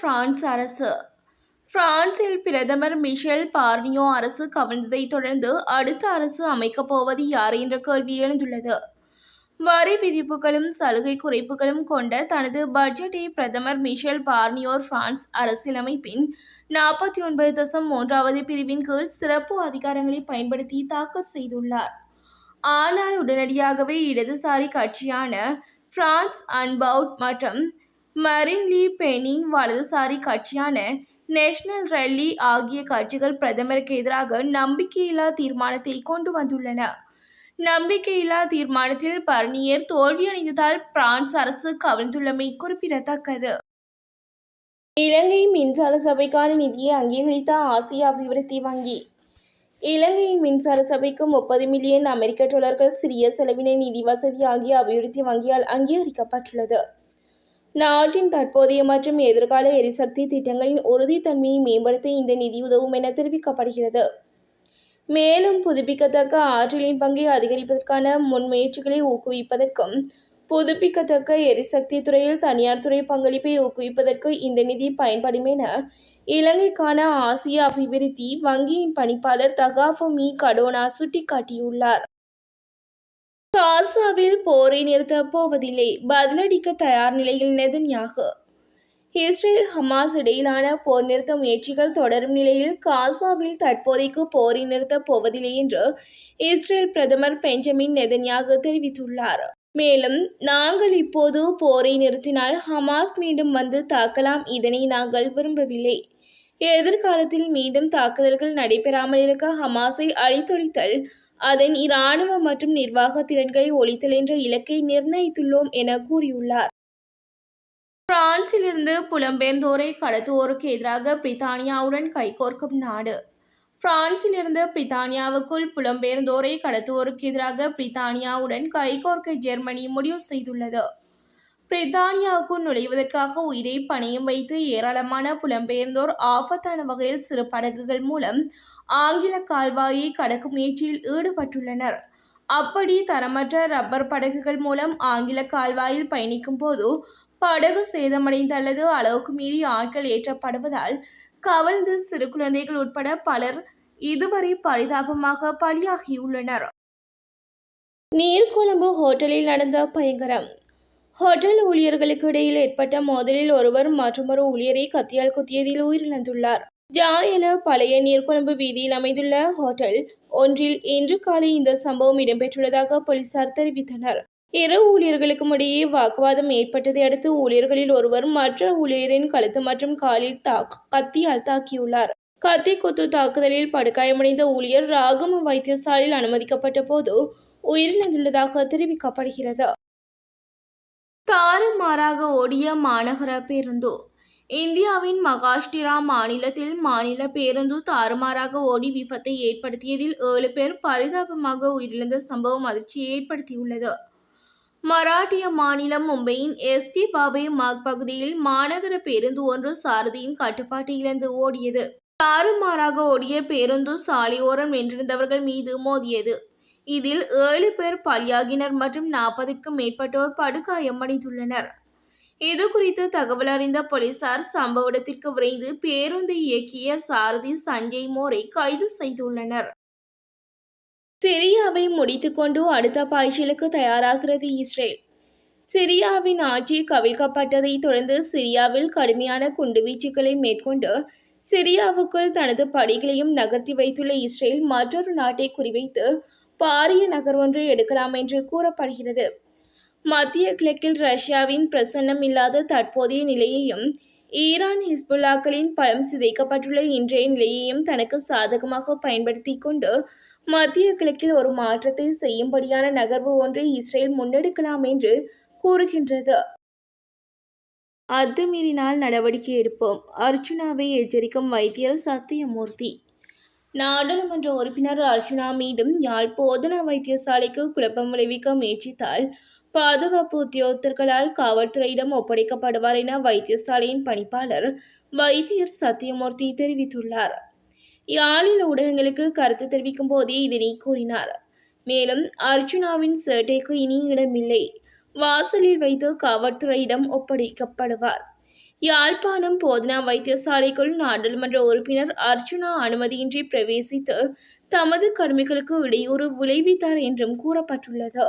France அரசு. பிரான்சில் பிரதமர் மிஷேல் பார்னியோ அரசு கவிழ்ந்ததை தொடர்ந்து அடுத்த அரசு அமைக்கப் போவது யார் என்ற கேள்வி எழுந்துள்ளது. வரி விதிப்புகளும் சலுகை குறைப்புகளும் கொண்ட தனது பட்ஜெட்டை பிரதமர் மிஷேல் பார்னியோர் பிரான்ஸ் அரசியலமைப்பின் நாற்பத்தி ஒன்பது தசம் மூன்றாவது பிரிவின் கீழ் சிறப்பு அதிகாரங்களை பயன்படுத்தி தாக்கல் செய்துள்ளார். ஆனால் உடனடியாகவே இடதுசாரி கட்சியான பிரான்ஸ் அன்பவுட் மற்றும் மரின் லீ பெனின் வலதுசாரி கட்சியான நேஷனல் ரல்லி ஆகிய கட்சிகள் பிரதமருக்கு எதிராக நம்பிக்கையில்லா தீர்மானத்தை கொண்டு வந்துள்ளன. நம்பிக்கையில்லா தீர்மானத்தில் பர்னியர் தோல்வியடைந்ததால் பிரான்ஸ் அரசு கவிழ்ந்துள்ளமை குறிப்பிடத்தக்கது. இலங்கை மின்சார சபைக்கான நிதியை அங்கீகரித்த ஆசிய அபிவிருத்தி வங்கி. இலங்கையின் மின்சார சபைக்கு முப்பது மில்லியன் அமெரிக்க டாலர்கள் சிறிய செலவினை நிதி வசதி ஆகிய அபிவிருத்தி வங்கியால் அங்கீகரிக்கப்பட்டுள்ளது. நாட்டின் தற்போதைய மற்றும் எதிர்கால எரிசக்தி திட்டங்களின் உறுதித்தன்மையை மேம்படுத்த இந்த நிதி உதவும் என தெரிவிக்கப்படுகிறது. மேலும் புதுப்பிக்கத்தக்க ஆற்றலின் பங்கை அதிகரிப்பதற்கான முன்முயற்சிகளை ஊக்குவிப்பதற்கும் புதுப்பிக்கத்தக்க எரிசக்தி துறையில் தனியார் துறை பங்களிப்பை ஊக்குவிப்பதற்கு இந்த நிதி பயன்படும் என இலங்கைக்கான ஆசிய அபிவிருத்தி வங்கியின் பணிப்பாளர் தகாஃபமி கடோனா சுட்டிக்காட்டியுள்ளார். காசாவில் போரை நிறுத்தப் போவதில்லை. பதிலடிக்க தயார் நிலையில் நெதன்யாகு. இஸ்ரேல் ஹமாஸ் இடையிலான போர் நிறுத்த முயற்சிகள் தொடரும் நிலையில் காசாவில் தற்போதைக்கு போரை நிறுத்தப் போவதில்லை என்று இஸ்ரேல் பிரதமர் பெஞ்சமின் நெதன்யாகு தெரிவித்துள்ளார். மேலும் நாங்கள் இப்போது போரை நிறுத்தினால் ஹமாஸ் மீண்டும் வந்து தாக்கலாம். இதனை நாங்கள் விரும்பவில்லை. எதிர்காலத்தில் மீண்டும் தாக்குதல்கள் நடைபெறாமல் இருக்க ஹமாஸை அழித்தொழித்தல் அதன் இராணுவ மற்றும் நிர்வாக திறன்களை ஒழித்தல் என்ற இலக்கை நிர்ணயித்துள்ளோம் என கூறியுள்ளார். பிரான்சிலிருந்து புலம்பெயர்ந்தோரை கடத்துவோருக்கு எதிராக பிரித்தானியாவுடன் கைகோர்க்கும் நாடு. பிரான்சிலிருந்து பிரித்தானியாவுக்குள் புலம்பெயர்ந்தோரை கடத்துவோருக்கு எதிராக பிரித்தானியாவுடன் கைகோர்க்க ஜெர்மனி முடிவு செய்துள்ளது. பிரித்தானியாவுக்குள் நுழைவதற்காக உயிரை பணியும் வைத்து ஏராளமான புலம்பெயர்ந்தோர் ஆபத்தான வகையில் சிறு படகுகள் மூலம் ஆங்கில கால்வாயை கடக்கும் முயற்சியில் ஈடுபட்டுள்ளனர். அப்படி தரமற்ற ரப்பர் படகுகள் மூலம் ஆங்கில கால்வாயில் பயணிக்கும் போது படகு சேதமடைந்த அல்லது அளவுக்கு மீறி ஆட்கள் ஏற்றப்படுவதால் கவிழ்ந்து சிறு குழந்தைகள் உட்பட பலர் இதுவரை பரிதாபமாக பலியாகியுள்ளனர். நீர்கொழும்பு ஹோட்டலில் நடந்த பயங்கரம் ஹோட்டல் ஊழியர்களுக்கு இடையில் ஏற்பட்ட மோதலில் ஒருவர் மற்றொரு ஊழியரை கத்தியால் குத்தியதில் உயிரிழந்துள்ளார். ஜாயல பழைய நீர்கொழும்பு வீதியில் அமைந்துள்ள ஹோட்டல் ஒன்றில் இன்று காலை இந்த சம்பவம் இடம்பெற்றுள்ளதாக போலீசார் தெரிவித்தனர். இரு ஊழியர்களுக்கும் இடையே வாக்குவாதம் ஏற்பட்டதை அடுத்து ஊழியர்களில் ஒருவர் மற்ற ஊழியரின் கழுத்து மற்றும் காலில் தாக் கத்தியால் தாக்கியுள்ளார். கத்தி குத்து தாக்குதலில் படுகாயமடைந்த ஊழியர் ராகம வைத்தியசாலையில் அனுமதிக்கப்பட்ட போது உயிரிழந்துள்ளதாக தெரிவிக்கப்படுகிறது. தாறுமாறாக ஓடிய மாநகர பேருந்து. இந்தியாவின் மகாராஷ்டிரா மாநிலத்தில் மாநில பேருந்து தாறுமாறாக ஓடி விபத்தை ஏற்படுத்தியதில் ஏழு பேர் பரிதாபமாக உயிரிழந்த சம்பவம் அதிர்ச்சியை ஏற்படுத்தியுள்ளது. மராட்டிய மாநிலம் மும்பையின் எஸ்டி பாபே மார்க் பகுதியில் மாநகர பேருந்து ஒன்று சாரதியின் கட்டுப்பாட்டை இழந்து ஓடியது. தாறுமாறாக ஓடிய பேருந்து சாலையோரம் நின்றிருந்தவர்கள் மீது மோதியது. இதில் ஏழு பேர் பலியாகினர் மற்றும் நாற்பதுக்கும் மேற்பட்டோர் படுகாயமடைந்துள்ளனர். இது குறித்து தகவல் அறிந்த போலீசார் சம்பவ இடத்திற்கு விரைந்து பேருந்தை இயக்கிய சாரதி சஞ்சய் மோரை கைது செய்துள்ளனர். சிரியாவை முடித்துக்கொண்டு அடுத்த பாய்ச்சலுக்கு தயாராகிறது இஸ்ரேல். சிரியாவின் ஆட்சி கவிழ்க்கப்பட்டதை தொடர்ந்து சிரியாவில் கடுமையான குண்டுவீச்சுகளை மேற்கொண்டு சிரியாவுக்குள் தனது படைகளையும் நகர்த்தி வைத்துள்ள இஸ்ரேல் மற்றொரு நாட்டை குறிவைத்து பாரிய நகர் எடுக்கலாம் என்று கூறப்படுகிறது. மத்திய கிழக்கில் ரஷ்யாவின் பிரசன்னம் இல்லாத தற்போதைய நிலையையும் ஈரான் ஹிஸ்புல்லாக்களின் பலம் சிதைக்கப்பட்டுள்ள இன்றைய நிலையையும் தனக்கு சாதகமாக பயன்படுத்தி கொண்டு மத்திய கிழக்கில் ஒரு மாற்றத்தை செய்யும்படியான நகர்வு ஒன்றை இஸ்ரேல் முன்னெடுக்கலாம் என்று கூறுகின்றது. அத்துமீறினால் நடவடிக்கை எடுப்போம். அர்ஜுனாவை எச்சரிக்கும் வைத்தியர் சத்தியமூர்த்தி நாடாளுமன்ற உறுப்பினர் அர்ஜுனா மீதும் யாழ் போதனா வைத்தியசாலைக்கு குழப்பம் விளைவிக்க முயற்சித்தால் பாதுகாப்பு உத்தியோகத்தர்களால் காவல்துறையிடம் ஒப்படைக்கப்படுவார் என வைத்தியசாலையின் பணிப்பாளர் வைத்தியர் சத்தியமூர்த்தி தெரிவித்துள்ளார். யாழில் ஊடகங்களுக்கு கருத்து தெரிவிக்கும் போதே இதனை கூறினார். மேலும் அர்ஜுனாவின் சேட்டைக்கு இனி இடமில்லை. வாசலில் வைத்து காவல்துறையிடம் ஒப்படைக்கப்படுவார். யாழ்ப்பாணம் போதனா வைத்தியசாலைக்குள் நாடாளுமன்ற உறுப்பினர் அர்ஜுனா அனுமதியின்றி பிரவேசித்து தமது கடமைகளுக்கு இடையூறு விளைவித்தார் என்றும் கூறப்பட்டுள்ளது.